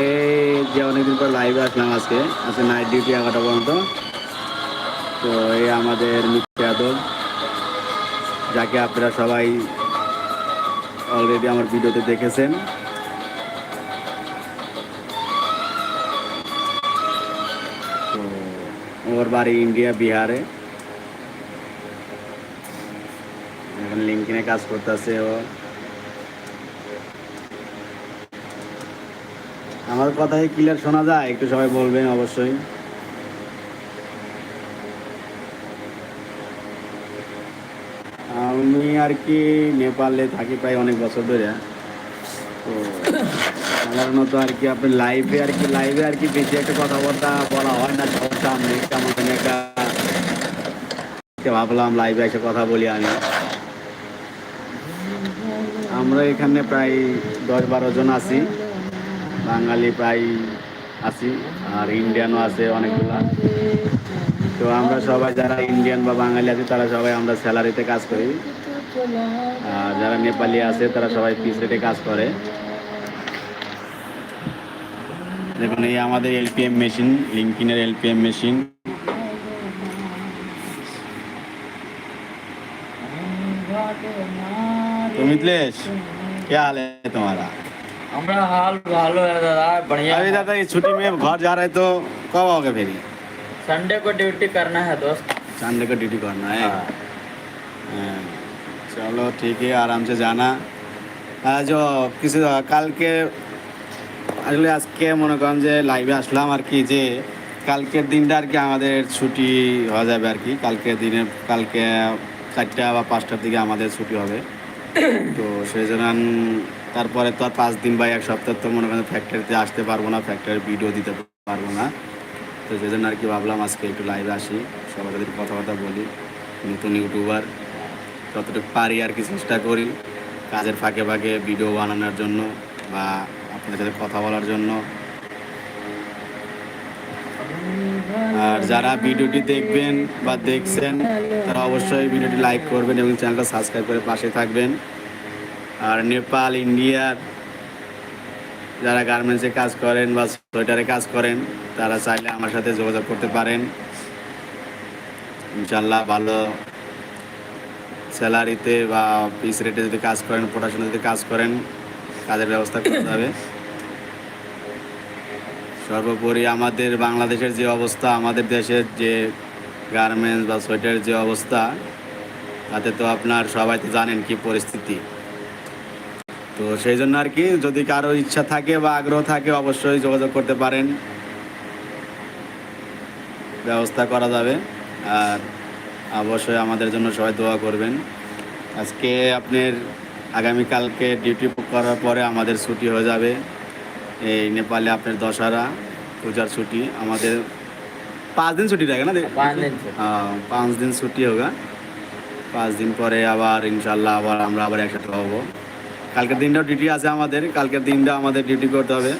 এই যে অনেকদিন পর লাইভে আসলাম আজকে আজকে নাইট ডিউটি এগারোটা পর্যন্ত। তো এই আমাদের মিত্র যাদব, যাকে আপনারা সবাই অলরেডি আমার ভিডিওতে দেখেছেন। ওর বাড়ি ইন্ডিয়া, বিহারে। এখন লিঙ্কিনে কাজ করতেছে ও। আমার কথা কি ক্লিয়ার শোনা যায়? একটু সবাই বলবেন অবশ্যই। আমি আর কি নেপালে থাকি প্রায় অনেক বছর ধরে। তো সাধারণত আর কি আপনি লাইভে আর কি লাইভে আর কি বেশি একটা কথাবার্তা বলা হয় না, সবার একটা ভাবলাম লাইভে এসে কথা বলি আমি। আমরা এখানে প্রায় দশ বারো জন আছি। বাঙালি প্রায় আছি আর ইন্ডিয়ানও আছে অনেকগুলা তো আমরা সবাই যারা ইন্ডিয়ান বা বাঙালি আছে তারা সবাই আমরা স্যালারিতে কাজ করি আর যারা নেপালি আছে তারা সবাই পিস রেটে কাজ করে দেখুন এই আমাদের এলপিএম মেশিন লিঙ্কিনের এলপিএম মেশিন तो मिथिलेश क्या हाल है तुम्हारा हमारा हाल भालो है दादा बढ़िया अभी है। दादा ये छुट्टी में घर जा रहे तो कब आओगे फिर संडे को ड्यूटी करना है दोस्त संडे को ड्यूटी करना है हाँ। हाँ, चलो ठीक है आराम से जाना আজ কিছু কালকে আসলে আজকে মনে করেন যে লাইভে আসলাম আর কি যে কালকের দিনটা আর কি আমাদের ছুটি হয়ে যাবে আর কি কালকের দিনে কালকে চারটা বা পাঁচটার দিকে আমাদের ছুটি হবে তো সেই জন্য তারপরে তো আর পাঁচ দিন বা এক সপ্তাহ তো মনে করেন ফ্যাক্টরিতে আসতে পারব না ফ্যাক্টরির ভিডিও দিতে পারব না। তো সেই জন্য আর কি ভাবলাম আজকে একটু লাইভে আসি, সবার সাথে কথাবার্তা বলি। নতুন ইউটিউবার যতটুকু পারি আর কি চেষ্টা করি কাজের ফাঁকে ফাঁকে ভিডিও বানানোর জন্য বা আপনাদের সাথে কথা বলার জন্য। আর যারা ভিডিওটি দেখবেন বা দেখছেন, তারা অবশ্যই ভিডিওটি লাইক করবেন এবং চ্যানেলটা সাবস্ক্রাইব করে পাশে থাকবেন। আর নেপাল ইন্ডিয়ার যারা গার্মেন্টসে কাজ করেন বা সোয়েটারে কাজ করেন, তারা চাইলে আমার সাথে যোগাযোগ করতে পারেন। ইনশাল্লাহ ভালো স্যালারিতে বা পিস রেটে যদি কাজ করেন প্রোডাকশনে যদি কাজ করেন, কাজের ব্যবস্থা করতে হবে। সর্বোপরি আমাদের বাংলাদেশের যে অবস্থা, আমাদের দেশের যে গার্মেন্টস বা সোয়েটারের যে অবস্থা, তাতে তো আপনার সবাই তো জানেন কি পরিস্থিতি। তো সেই জন্য আর কি যদি কারও ইচ্ছা থাকে বা আগ্রহ থাকে অবশ্যই যোগাযোগ করতে পারেন। ব্যবস্থা করা যাবে। আর অবশ্যই আমাদের জন্য সবাই দোয়া করবেন। আজকে আপনার আগামীকালকে ডিউটি করার পরে আমাদের ছুটি হয়ে যাবে। এই নেপালে আপনার দশহরা পূজার ছুটি। আমাদের পাঁচ দিন ছুটি থাকে না? পাঁচ দিন ছুটি। হোক হ্যাঁ। পাঁচ দিন পরে আবার ইনশাল্লাহ আবার আমরা আবার একসাথে হব। কালকের দিনটাও ডিউটি আছে আমাদের, কালকের দিনটা আমাদের ডিউটি করতে হবে।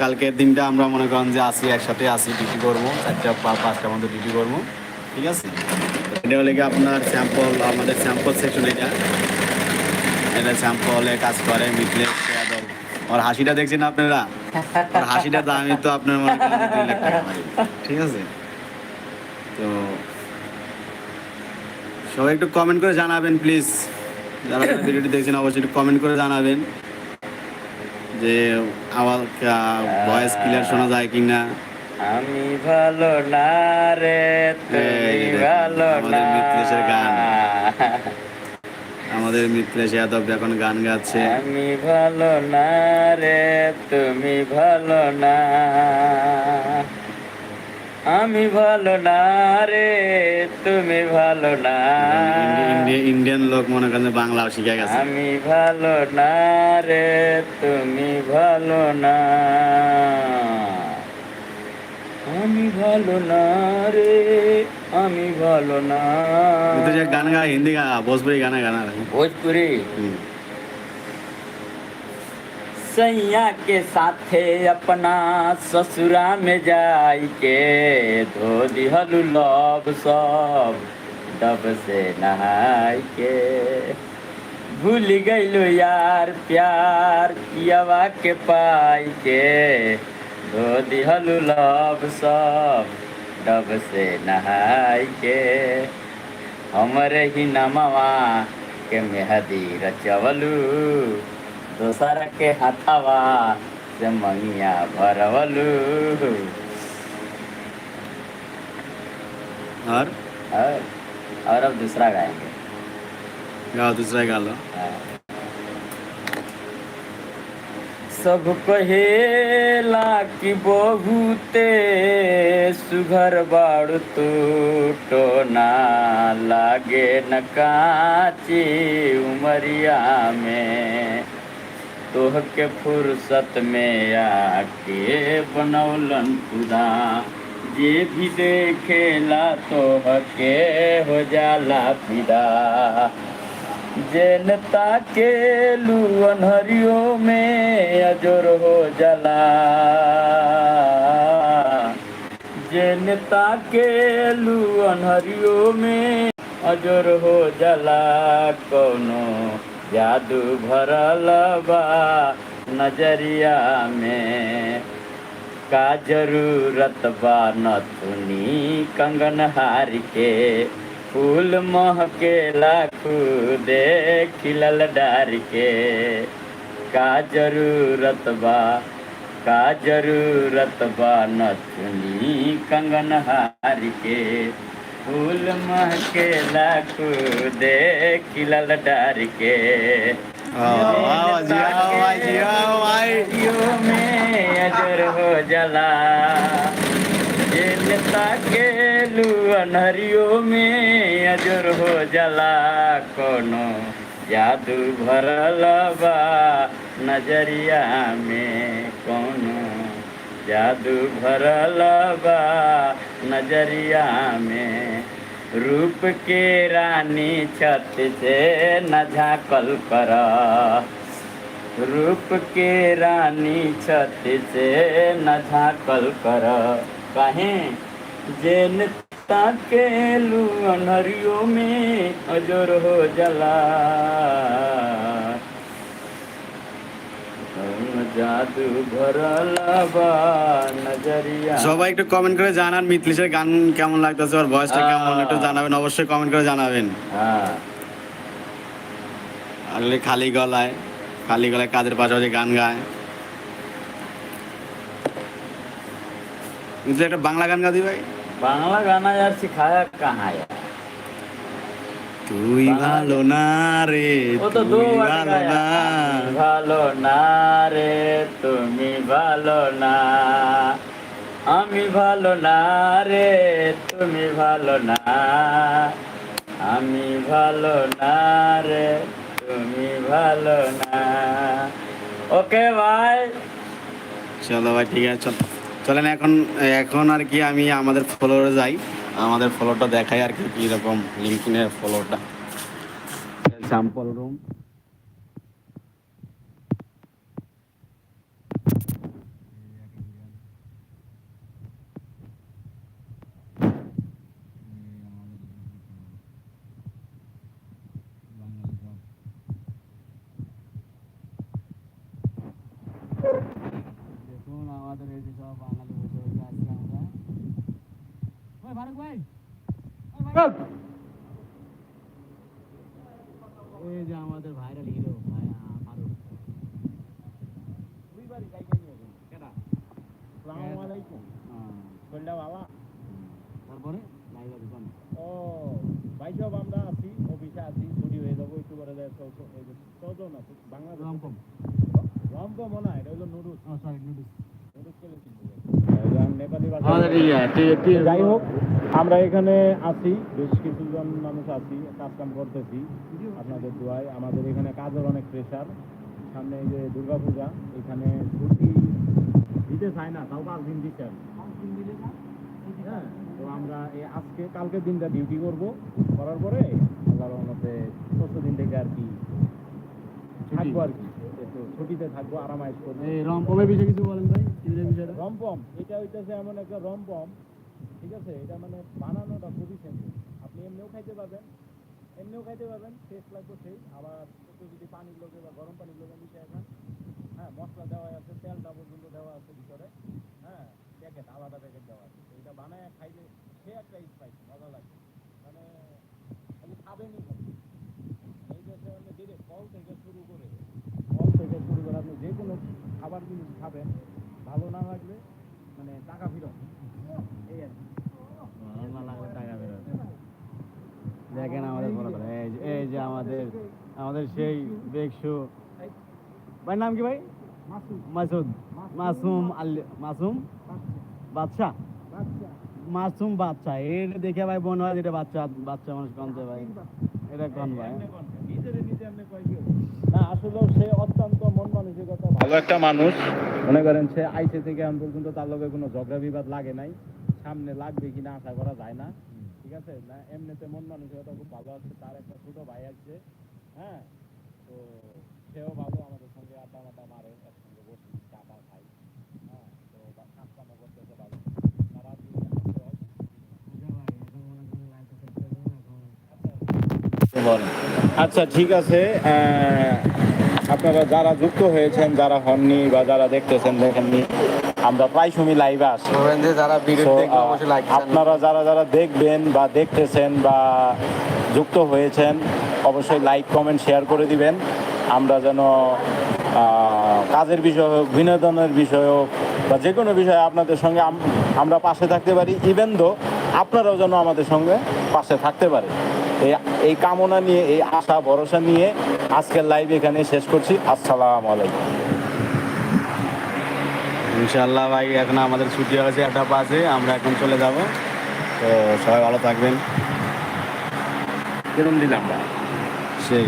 কালকের দিনটা আমরা মনে করেন যে আসি একসাথে আসি ডিউটি করব, চারটা বা পাঁচটার মধ্যে ডিউটি করব, ঠিক আছে? এটা হলে আপনার স্যাম্পল আমাদের স্যাম্পল সেকশন এটা। এটা স্যাম্পলে কাজ করে যাদব ওর হাসিটা দেখছেন আপনারা? ওর হাসিটা দামই তো আপনার মনে করেন ঠিক আছে? তো সবাই একটু কমেন্ট করে জানাবেন প্লিজ যারা ভিডিওটি দেখছেন অবশ্যই একটু কমেন্ট করে জানাবেন যে আমার ভয়েস ক্লিয়ার শোনা যায় কি না আমি ভালো না রে তুমি ভালো না। মিথলেশের গান। আমাদের মিথলেশ যাদব এখন গান গাচ্ছে। আমি ভালো না রে তুমি ভালো না। আমি ভালো না রে তুমি ভালো না। ইন্ডিয়ান লোক মনে করেন বাংলাও শিখে গেছে। আমি ভালো না রে তুমি ভালো না। আমি ভালো না রে আমি ভালো না। গান গা হিন্দি গা ভোজপুরি গানা গানা ভোজপুরি? सैया के साथे अपना ससुरा में जाई के धो दिहलु लव सब, डब से नहाई के भूल गईलो यार प्यार कियावा के पाई के धो दिहलु लब सब, डब से नहाई के हमरे ही नमवा के मेहदी रचवलू। दोसर के हथवा से भरवलू और और और अब दूसरा गाएँगे गाओ दूसरा गा लो सब कहेला कि बहुते सुघर बाड़ तू टोना लागे न काची उमरिया में तोह के फुर्सत में आके बनौलन खुदा। जे भी देखेला तोह के हो जाला फिदा। जनता के लुअन हरियो में अजोर हो जला। जनता के लुअन हरियो में अजोर हो जाला। कोनो जादू भरल बा नजरिया में का जरूरत बा नथुनी कंगन हार के फूल महके खुदे खिलल डार के का जरूरत बा का जरूरत बा नथुनी कंगन हार के फूल महके लाकू देख डार के। अजर हो जला। जेलता के में अजर हो जला। कोनो जादू भरल बा नज़रिया में कोनो जादू भरल बा नज़रिया में रूप के रानी छत से न झाकल कर। रूप के रानी छत से न झाकल कर। कहे, जेन ताके लुअनरियो में अजोर हो जला। সবাই একটু কমেন্ট করে জানান মিথলিশের গান কেমন লাগতেছে ওর বয়সটা হ্যাঁ। কেমন একটু জানাবেন অবশ্যই কমেন্ট করে জানাবেন। হ্যাঁ। আসলে খালি গলায় খালি গলায় কাদের পাশাপাশি গান গায়। কিন্তু একটা বাংলা গান গাদি ভাই। বাংলা গান আর খায়া কাহায়া? তুই ভালো না রে তুমি ভালো না। ভালো না রে তুমি ভালো না। আমি ভালো না রে তুমি ভালো না। আমি ভালো না রে তুমি ভালো না। ওকে ভাই। চলো ভাই ঠিক আছে চলো। চলেন এখন এখন আর কি আমি আমাদের ফলোয়ারে যাই। আমাদের ফলোটা দেখাই আর কি, কীরকম লিঙ্কিনের ফলোটা। স্যাম্পল রুম দেখুন, আমাদের এই যে সব বাঙালি বসে বসে আছি আমরা। ফারুক ভাই। এই যে আমাদের ভাইরাল হিরো ভাই ফারুক। কেডা? আসসালামু আলাইকুম হ্যাঁ। বাবা। তারপরে ও ভাই সব আমরা আছি অফিসে আছি ছুটি হয়ে যাব একটু করে দেয় ছজন আছে বাংলাদেশ রমকম রমকম না এটা হলো নুডুস সরি নুডুস কেলে চিনতে নেপালি ভাষা ইয়ে যাই হোক আমরা এখানে আছি বেশ কিছুজন মানুষ আছি কাজ কাম করতেছি আপনাদের দোয়ায়। আমাদের এখানে কাজের অনেক প্রেশার সামনে এই যে দুর্গাপূজা এখানে ছুটি দিতে চায় না তাও পাঁচ দিন আর হ্যাঁ তো আমরা এই আজকে কালকের দিনটা ডিউটি করব। করার পরে আল্লাহর রহমতে চোদ্দ দিন থেকে আর কি থাকব আর কি। ছুটিতে থাকব আরামাইশ করব। এই রমকমের বিষয়ে কিছু বলেন ভাই রমপম এটা হইতেছে এমন একটা রমপম ঠিক আছে? এটা মানে বানানোটা খুবই সিম্পল আপনি এমনিও খাইতে পারবেন, এমনিও খাইতে পারবেন টেস্ট লাগবে সেই। আবার একটু যদি পানির লোকে বা গরম পানির লোকে নিচে এখন হ্যাঁ মশলা দেওয়া আছে, তেলটা পর্যন্ত দেওয়া আছে ভিতরে হ্যাঁ প্যাকেট আলাদা প্যাকেট দেওয়া আছে। এটা বানায় খাইলে সে একটা স্পাইস মজা লাগবে মানে খালি খাবেনই এই দেশে আপনি দিলে ফল থেকে শুরু করে, ফল থেকে শুরু করে আপনি যে কোনো খাবার জিনিস খাবেন, ভালো না লাগলে মানে টাকা ফেরত। এই আর দেখেন আমাদের এই যে- আমাদের আমাদের সেই বেকশু ভাই নাম কি ভাই? মাসুদ। মাসুম আল মাসুম? বাদশা মাসুম বাচ্চা এর দেখে ভাই মনে হয় যেটা বাচ্চা বাচ্চা মানুষ কমছে ভাই। এটা কোন ভাই। নিজেরে নিজে এমনি কয় কেউ। না আসলে সে অত্যন্ত মন মানসিকতা ভালো। একটা মানুষ। মনে করেন সে আইসে থেকে এখন পর্যন্ত তার লগে কোনো ঝগড়া বিবাদ লাগে নাই। সামনে লাগবে কিনা আশা করা যায় না। ঠিক আছে? না এমনিতে মন মানসিকতা খুব ভালো আছে। তার একটা ছোট ভাই আছে হ্যাঁ? তো সেও ভালো আমাদের সঙ্গে আড্ডা মাড্ডা মারে একসঙ্গে বসি চা টা খাই হ্যাঁ? তো বা- করতেছে ভালো তারা দিয়ে আসতে হয়। আচ্ছা ঠিক আছে। আপনারা যারা যুক্ত হয়েছেন যারা হননি বা যারা দেখতেছেন দেখেননি আমরা প্রায় সময় লাইভে আসি যারা আপনারা যারা যারা দেখবেন বা দেখতেছেন বা যুক্ত হয়েছেন অবশ্যই লাইক কমেন্ট শেয়ার করে দিবেন। আমরা যেন কাজের বিষয় হোক বিনোদনের বিষয় হোক বা যে কোনো বিষয়ে আপনাদের সঙ্গে আমরা পাশে থাকতে পারি। ইভেন দো আপনারাও যেন আমাদের সঙ্গে পাশে থাকতে পারে। এই এই কামনা নিয়ে এই আশা ভরসা নিয়ে আজকের লাইভ এখানে শেষ করছি। আসসালামু আলাইকুম। ইনশাল্লাহ ভাই এখন আমাদের ছুটি হয়েছে একটা বাজে আমরা এখন চলে যাব। তো সবাই ভালো থাকবেন। কিরম দিলাম সেই।